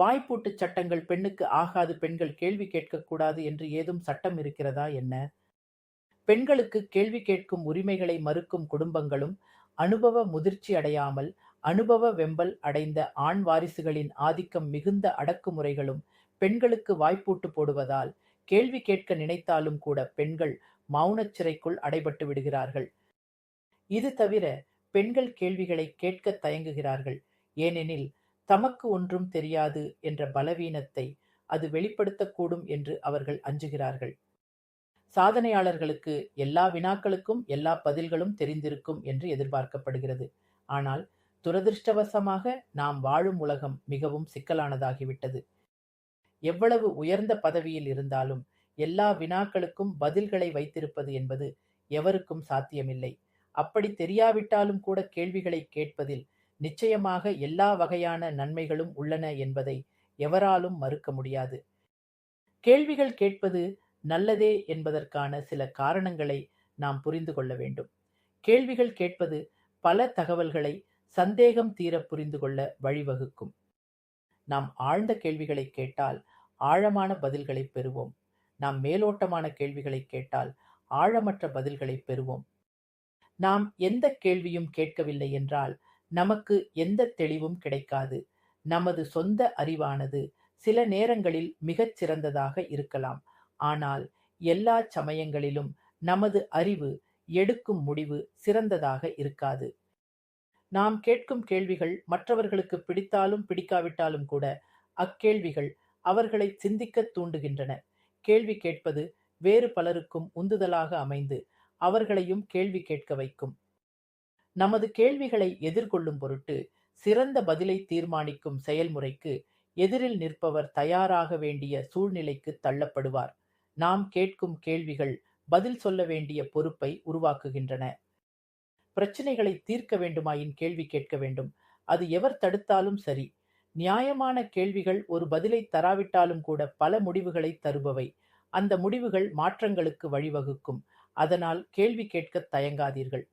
வாய்ப்பூட்டுச் சட்டங்கள் பெண்ணுக்கு ஆகாது பெண்கள் கேள்வி கேட்கக்கூடாது என்று ஏதும் சட்டம் இருக்கிறதா என்ன? பெண்களுக்கு கேள்வி கேட்கும் உரிமைகளை மறுக்கும் குடும்பங்களும் அனுபவ முதிர்ச்சி அடையாமல் அனுபவ வெம்பல் அடைந்த ஆண் வாரிசுகளின் ஆதிக்கம் மிகுந்த அடக்குமுறைகளும் பெண்களுக்கு வாய்ப்பூட்டு போடுவதால் கேள்வி கேட்க நினைத்தாலும் கூட பெண்கள் மௌனச் சிறைக்குள் அடைபட்டு விடுகிறார்கள். இது தவிர பெண்கள் கேள்விகளை கேட்க தயங்குகிறார்கள். ஏனெனில் தமக்கு ஒன்றும் தெரியாது என்ற பலவீனத்தை அது வெளிப்படுத்தக்கூடும் என்று அவர்கள் அஞ்சுகிறார்கள். சாதனையாளர்களுக்கு எல்லா வினாக்களுக்கும் எல்லா பதில்களும் தெரிந்திருக்கும் என்று எதிர்பார்க்கப்படுகிறது. ஆனால் துரதிருஷ்டவசமாக நாம் வாழும் உலகம் மிகவும் சிக்கலானதாகிவிட்டது. எவ்வளவு உயர்ந்த பதவியில் இருந்தாலும் எல்லா வினாக்களுக்கும் பதில்களை வைத்திருப்பது என்பது எவருக்கும் சாத்தியமில்லை. அப்படி தெரியாவிட்டாலும் கூட கேள்விகளை கேட்பதில் நிச்சயமாக எல்லா வகையான நன்மைகளும் உள்ளன என்பதை எவராலும் மறுக்க முடியாது. கேள்விகள் கேட்பது நல்லதே என்பதற்கான சில காரணங்களை நாம் புரிந்து கொள்ள வேண்டும். கேள்விகள் கேட்பது பல தகவல்களை சந்தேகம் தீர புரிந்து கொள்ள வழிவகுக்கும். நாம் ஆழ்ந்த கேள்விகளை கேட்டால் ஆழமான பதில்களை பெறுவோம். நாம் மேலோட்டமான கேள்விகளை கேட்டால் ஆழமற்ற பதில்களை பெறுவோம். நாம் எந்த கேள்வியும் கேட்கவில்லை என்றால் நமக்கு எந்த தெளிவும் கிடைக்காது. நமது சொந்த அறிவானது சில நேரங்களில் மிகச் சிறந்ததாக இருக்கலாம். ஆனால் எல்லா சமயங்களிலும் நமது அறிவு எடுக்கும் முடிவு சிறந்ததாக இருக்காது. நாம் கேட்கும் கேள்விகள் மற்றவர்களுக்கு பிடித்தாலும் பிடிக்காவிட்டாலும் கூட அக்கேள்விகள் அவர்களை சிந்திக்கத் தூண்டுகின்றன. கேள்வி கேட்பது வேறு பலருக்கும் உந்துதலாக அமைந்து அவர்களையும் கேள்வி கேட்க வைக்கும். நமது கேள்விகளை எதிர்கொள்ளும் பொருட்டு சிறந்த பதிலை தீர்மானிக்கும் செயல்முறைக்கு எதிரில் நிற்பவர் தயாராக வேண்டிய சூழ்நிலைக்கு தள்ளப்படுவார். நாம் கேட்கும் கேள்விகள் பதில் சொல்ல வேண்டிய பொறுப்பை உருவாக்குகின்றன. பிரச்சனைகளை தீர்க்க வேண்டுமாயின் கேள்வி கேட்க வேண்டும். அது எவர் தடுத்தாலும் சரி. நியாயமான கேள்விகள் ஒரு பதிலை தராவிட்டாலும் கூட பல முடிவுகளை தருபவை. அந்த முடிவுகள் மாற்றங்களுக்கு வழிவகுக்கும். அதனால் கேள்வி கேட்க தயங்காதீர்கள்.